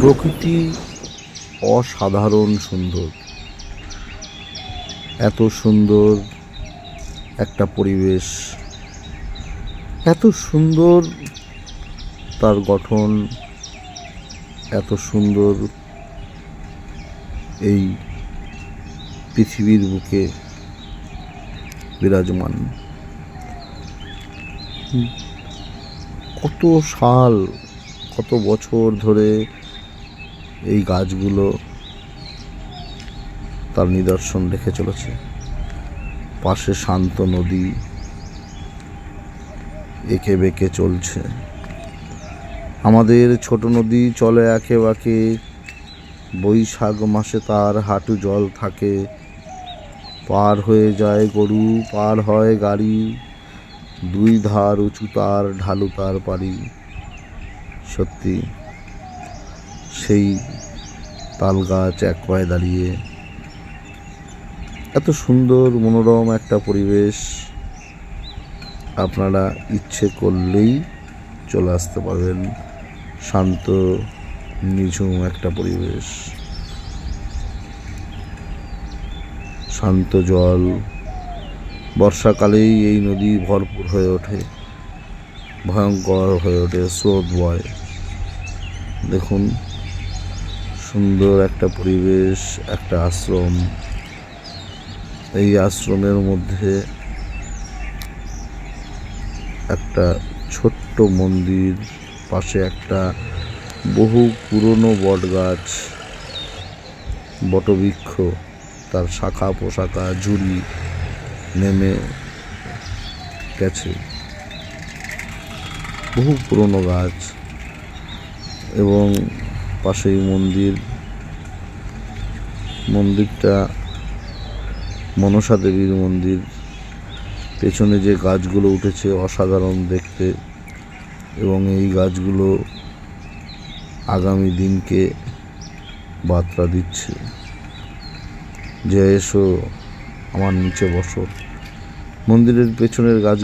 প্রকৃতি অসাধারণ সুন্দর। এত সুন্দর একটা পরিবেশ। এত সুন্দর তার গঠন। এত সুন্দর এই পৃথিবীর বুকে বিরাজমান। কত সাল, কত বছর ধরে এই গাছগুলো তার নিদর্শন রেখে চলেছে। পাশে শান্ত নদী এঁকে বেঁকে চলছে। আমাদের ছোট নদী চলে একে বাঁকে বৈশাখ মাসে তার হাঁটু জল থাকে। পার হয়ে যায় গরু, পার হয় গাড়ি। দুই ধার উঁচু তার, ঢালু তার পারি সত্যি সেই তাল গাছ এক পায়ে দাঁড়িয়ে এত সুন্দর মনোরম একটা পরিবেশ আপনারা ইচ্ছে করলেই চলে আসতে পারবেন। শান্ত, নিঝুম একটা পরিবেশ। শান্ত জল। বর্ষাকালেই এই নদী ভরপুর হয়ে ওঠে। ভয়ঙ্কর হয়ে ওঠে, স্রোত বয়। দেখুন সুন্দর একটা পরিবেশ, একটা আশ্রম। এই আশ্রমের মধ্যে একটা ছোট্ট মন্দির, পাশে একটা বহু পুরনো বট গাছ বটবৃক্ষ, তার শাখা পোশাকা ঝুড়ি নেমে গেছে। বহু পুরনো গাছ এবং পাশেই মন্দির। মন্দিরটা মনসা দেবীর মন্দির। পেছনে যে গাছগুলো উঠেছে অসাধারণ দেখতে। এবং এই গাছগুলো আগামী দিনকে বার্তা দিচ্ছে। যে এসো, আমার নিচে বসো। মন্দিরের পেছনের গাছ